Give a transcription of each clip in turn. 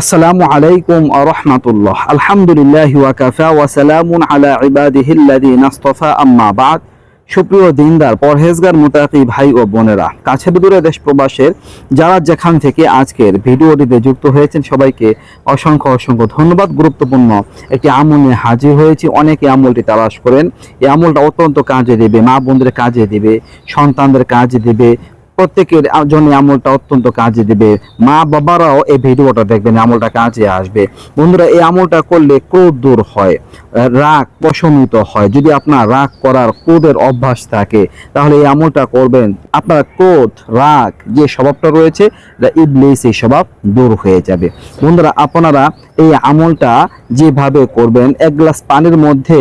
আসসালামু আলাইকুম রহমতুল্লাহ। আলহামদুলিল্লাহ ওয়াকাফা ওয়াসালামুন আলা ইবাদিহিল্লাযীনা ইসতাফা আম্মা বাদ। সুপ্রিয় দিনদার, পরহেজগার মুতাকি ভাই ও বোনেরা কাছে দূরে দেশ প্রবাসের যারা যেখান থেকে আজকের ভিডিওটিতে যুক্ত হয়েছেন, সবাইকে অসংখ্য অসংখ্য ধন্যবাদ। গুরুত্বপূর্ণ একটি আমল নিয়ে হাজির হয়েছি। অনেকে আমলটি তালাশ করেন। এই আমলটা অত্যন্ত কাজে দেবে মা বোনদের কাজে দেবে, সন্তানদের কাজে দেবে প্রত্যেকের জন্য আমলটা অত্যন্ত কাজে দেবে। মা বাবারাও এই ভিডিওটা দেখবেন আমলটা কাজে আসবে। বন্ধুরা, এই আমলটা করলে ক্রোধ দূর হয়, রাগ প্রশমিত হয়। যদি আপনার রাগ করার ক্রোধের অভ্যাস থাকে, তাহলে এই আমলটা করবেন। আপনার ক্রোধ, রাগ যে স্বভাবটা রয়েছে ইবলিস এই স্বভাব দূর হয়ে যাবে। বন্ধুরা, আপনারা এই আমলটা যেভাবে করবেন, এক গ্লাস পানির মধ্যে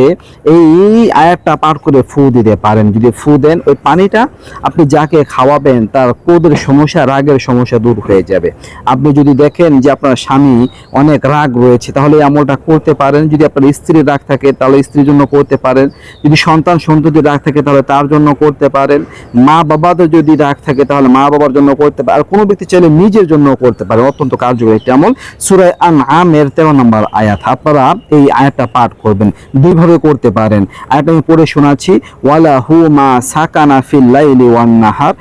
এই আয়াতটা পার করে ফু দিতে পারেন। যদি ফু দেন, ওই পানিটা আপনি যাকে খাওয়াবেন তার ক্রোধের সমস্যা, রাগের সমস্যা দূর হয়ে যাবে। আপনি যদি দেখেন যে আপনার স্বামী অনেক রাগ রয়েছে, তাহলে এই আমলটা করতে পারেন। যদি আপনার স্ত্রীর রাগ থাকে, তাহলে স্ত্রীর জন্য করতে পারেন। যদি সন্তান সন্ততি রাগ থাকে, তাহলে তার জন্য করতে পারেন। মা বাবাদের যদি রাগ থাকে, তাহলে মা বাবার জন্য করতে পারে আর কোনো ব্যক্তি চাইলে নিজের জন্য করতে পারে অত্যন্ত কার্যকরী একটি আমল। সুরায় আন আমের তেরো নম্বর আয়াত। আপনারা এই আয়াতটা পাঠ করবেন। দুইভাবে করতে পারেন। আয়াতটা আমি পড়ে শোনাচ্ছি। ওয়ালা হু মা সাকানা ফিল লাইলি ওয়ান নাহার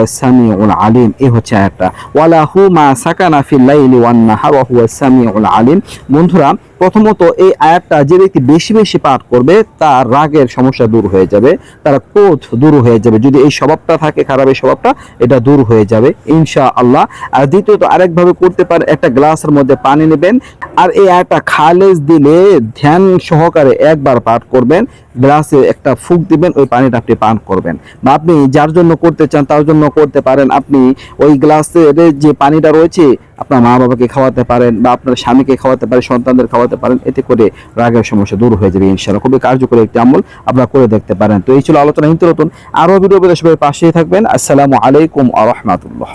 ওহুয়া সামিউল আলিম এই হচ্ছে আয়াতটা ওয়ালা হু মা সাকানা ফিল লাইলি ওয়ান নাহার ওহুয়া সামিউল আলিম বন্ধুরা প্রথমত এই আয়াতটা যে ব্যক্তি বেশি বেশি পাঠ করবে, তার রাগের সমস্যা দূর হয়ে যাবে, তার ক্রোধ দূর হয়ে যাবে। যদি এই স্বভাবটা থাকে, খারাপ এই স্বভাবটা, এটা দূর হয়ে যাবে ইনশা আল্লাহ আর দ্বিতীয়ত আরেকভাবে করতে পারেন একটা গ্লাসের মধ্যে পানি নেবেন, আর এই আয়াতটা খালেজ দিলে ধ্যান সহকারে একবার পাঠ করবেন, গ্লাসে একটা ফুক দিবেন, ওই পানিটা আপনি পান করবেন। বা আপনি যার জন্য করতে চান, তার জন্য করতে পারেন। আপনি ওই গ্লাসের যে পানিটা রয়েছে আপনার মা বাবাকে খাওয়াতে পারেন বা আপনার স্বামীকে খাওয়াতে পারেন, সন্তানদের খাওয়াতে পারেন, এতে করে রাগের সমস্যা দূর হয়ে যাবে ইনশাআল্লাহ। খুবই কার্যকরী একটি আমল আপনারা করে দেখতে পারেন। তো এই ছিল আলোচনা হিন্দু নতুন, আরও ভিডিও সবাই পাশেই থাকবেন। আসসালামু আলাইকুম আ রহমাতুল্লাহ।